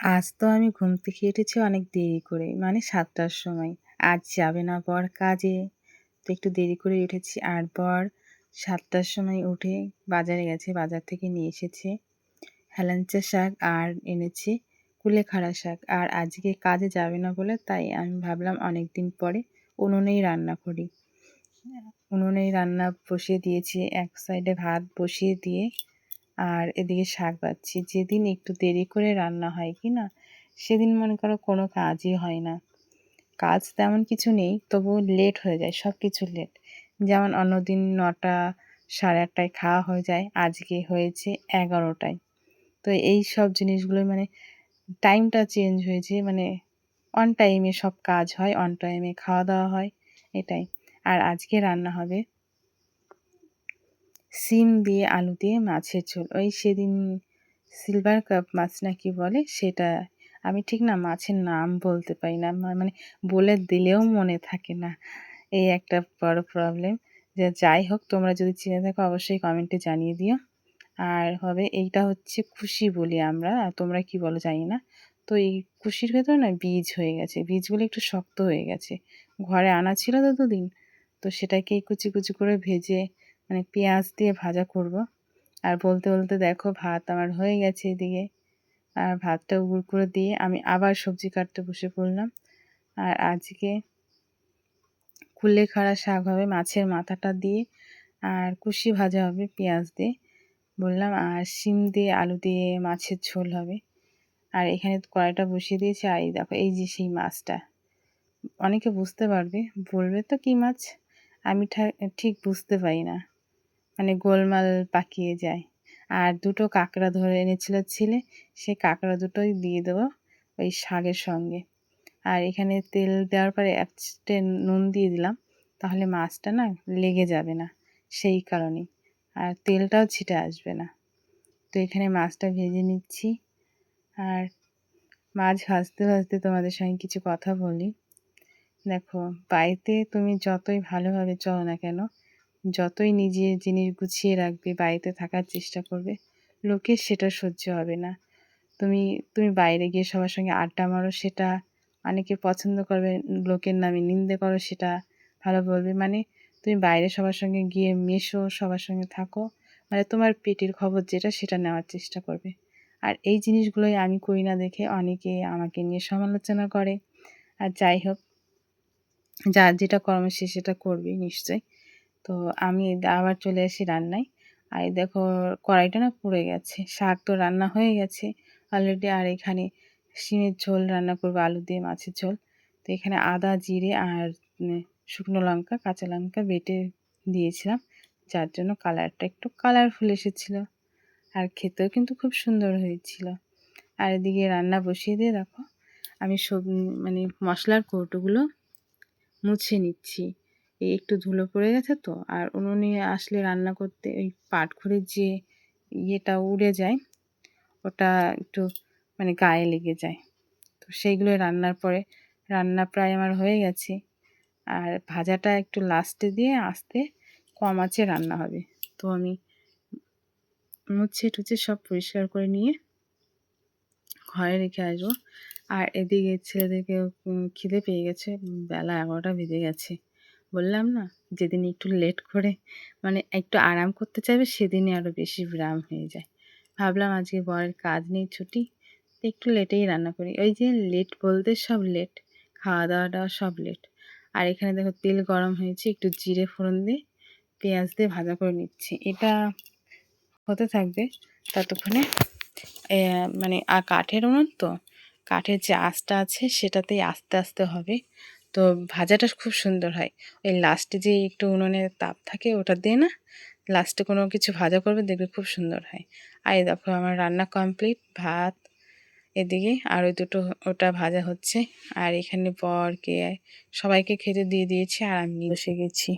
আজ তো আমি ঘুম থেকে উঠেছি অনেক দেরি করে মানে সাতটার সময়। আজ যাবে না বর কাজে। তো একটু দেরি করে উঠেছি। আর বর সাতটার সময় উঠে বাজারে গেছে, বাজার থেকে নিয়ে এসেছে হেলাঞ্চা শাক আর এনেছে কুলেখাড়া শাক। আর আজকে কাজে যাবে না বলে তাই আমি ভাবলাম অনেক দিন পরে উনুনেই রান্না করি। উনুনেই রান্না বসিয়ে দিয়েছি, এক সাইডে ভাত বসিয়ে দিয়ে আর এদিকে শাক বাচ্ছি। যেদিন একটু দেরি করে রান্না হয় কি না, সেদিন মনে করো কোনো কাজই হয় না। কাজ তেমন কিছু নেই, তবু লেট হয়ে যায় সব কিছু লেট যেমন অন্যদিন নটা, সাড়ে আটটায় খাওয়া হয়ে যায়, আজকে হয়েছে এগারোটায়। তো এই সব জিনিসগুলো মানে টাইমটা চেঞ্জ হয়েছে মানে অন টাইমে সব কাজ হয় অন টাইমে খাওয়া দাওয়া হয়, এটাই। আর আজকে রান্না হবে সিম দিয়ে আলু দিয়ে মাছের ঝোল। ওই সেদিন সিলভার কাপ মাছ না কি বলে সেটা, আমি ঠিক না মাছের নাম বলতে পারি না মানে বলে দিলেও মনে থাকে না। এই একটা বড় প্রবলেম যে যাই হোক, তোমরা যদি চিনে থাকো, অবশ্যই কমেন্টে জানিয়ে দিও। আর হবে এইটা হচ্ছে খুশি বলি আমরা তোমরা কি বলো জানি না। তো এই খুশির ভেতরে না বীজ হয়ে গেছে। বীজগুলো একটু শক্ত হয়ে গেছে। ঘরে আনা ছিল তো দুদিন তো সেটাকেই কুচি কুচি করে ভেজে মানে পেঁয়াজ দিয়ে ভাজা করব। আর বলতে বলতে দেখো ভাত আমার হয়ে গেছে এদিকে। আর ভাতটা উগুর করে দিয়ে আমি আবার সবজি কাটতে বসে পড়লাম। আর আজকে কুলেখাড়া শাক হবে মাছের মাথাটা দিয়ে। আর কুশি ভাজা হবে পেঁয়াজ দিয়ে। বললাম, আর শিম দিয়ে আলু দিয়ে মাছের ঝোল হবে। আর এখানে কড়াইটা বসিয়ে দিয়েছি। আর এই দেখো, এই যে সেই মাছটা। অনেকে বুঝতে পারবে, বলবে তো কী মাছ? আমি ঠিক বুঝতে পারি না। মানে গোলমাল পাকিয়ে যায়। আর দুটো কাঁকড়া ধরে এনেছিল ছিলে, সেই কাঁকড়া দুটোই দিয়ে দেবো ওই শাকের সঙ্গে। আর এখানে তেল দেওয়ার পরে এক নুন দিয়ে দিলাম, তাহলে মাছটা না লেগে যাবে না সেই কারণেই। আর তেলটাও ছিটে আসবে না। তো এখানে মাছটা ভেজে নিচ্ছি। আর মাছ ভাজতে ভাজতে তোমাদের সঙ্গে কিছু কথা বলি। দেখো, বাড়িতে তুমি যতই ভালোভাবে চলো না কেন যতই নিজের জিনিস গুছিয়ে রাখবে, বাড়িতে থাকার চেষ্টা করবে লোকের সেটা সহ্য হবে না। তুমি তুমি বাইরে গিয়ে সবার সঙ্গে আড্ডা মারো, সেটা অনেকে পছন্দ করবে, লোকের নামে নিন্দে করো, সেটা ভালো বলবে। মানে তুমি বাইরে সবার সঙ্গে গিয়ে মেশো, সবার সঙ্গে থাকো। মানে তোমার পেটের খবর যেটা, সেটা নেওয়ার চেষ্টা করবে। আর এই জিনিসগুলোই আমি করি না দেখে অনেকে আমাকে নিয়ে সমালোচনা করে। আর যাই হোক, যার যেটা কর্ম সে সেটা করবে নিশ্চয়ই। তো আমি আবার চলে আসি রান্নায়। আর দেখো, কড়াইটা না পুড়ে গেছে। শাক তো রান্না হয়ে গেছে। অলরেডি আর এখানে শিমের ঝোল রান্না করব, আলু দিয়ে মাছের ঝোল। তো এখানে আদা, জিরে আর শুকনো লঙ্কা, কাঁচা লঙ্কা বেটে দিয়েছিলাম। যার জন্য কালারটা একটু কালারফুল এসেছিল। আর খেতেও কিন্তু খুব সুন্দর হয়েছিল। আর এদিকে রান্না বসিয়ে দিয়ে দেখো, আমি সব মানে মশলার কৌটোগুলো মুছে নিচ্ছি। এই একটু ধুলো পড়ে গেছে তো। আর উনুনে আসলে রান্না করতে ওই পাটখড়ির যে ইয়েটা উড়ে যায়, ওটা একটু মানে গায়ে লেগে যায়। তো সেইগুলো রান্নার পরে, রান্না প্রায় আমার হয়ে গেছে। আর ভাজাটা একটু লাস্টে দিয়ে আস্তে কম আছে রান্না হবে। তো আমি মুছে টুছে সব পরিষ্কার করে নিয়ে ঘরে রেখে আসব। আর এদিকে ছেলেদেরকে খিদে পেয়ে গেছে, বেলা এগারোটা বেজে গেছে। বললাম না, যেদিন একটু লেট করে মানে একটু আরাম করতে চাইবে, সেদিনই আরও বেশি ব্রাম হয়ে যায়। ভাবলাম আজকে বরের কাজ নেই, ছুটি একটু লেটেই রান্না করি। ওই যে লেট বলতে সব লেট খাওয়া দাওয়াটা সব লেট আর এখানে দেখো তেল গরম হয়েছে, একটু জিরে ফোড়ন দিয়ে পেঁয়াজ দিয়ে ভাজা করে নিচ্ছি। এটা হতে থাকবে ততক্ষণে মানে আর কাঠের উনুন তো, কাঠের যে আঁচটা আছে সেটাতেই আস্তে আস্তে হবে। তো ভাজাটা খুব সুন্দর হয়। ওই লাস্টে যে একটু উনুনে তাপ থাকে ওটা দিয়ে না লাস্টে কোনো কিছু ভাজা করবে দেখবে খুব সুন্দর হয়। আর দেখো আমার রান্না কমপ্লিট ভাত, এদিকে আর ওই দুটো ওটা ভাজা হচ্ছে। আর এখানে বরকে, সবাইকে খেতে দিয়ে দিয়েছি আর আমি বসে গেছি।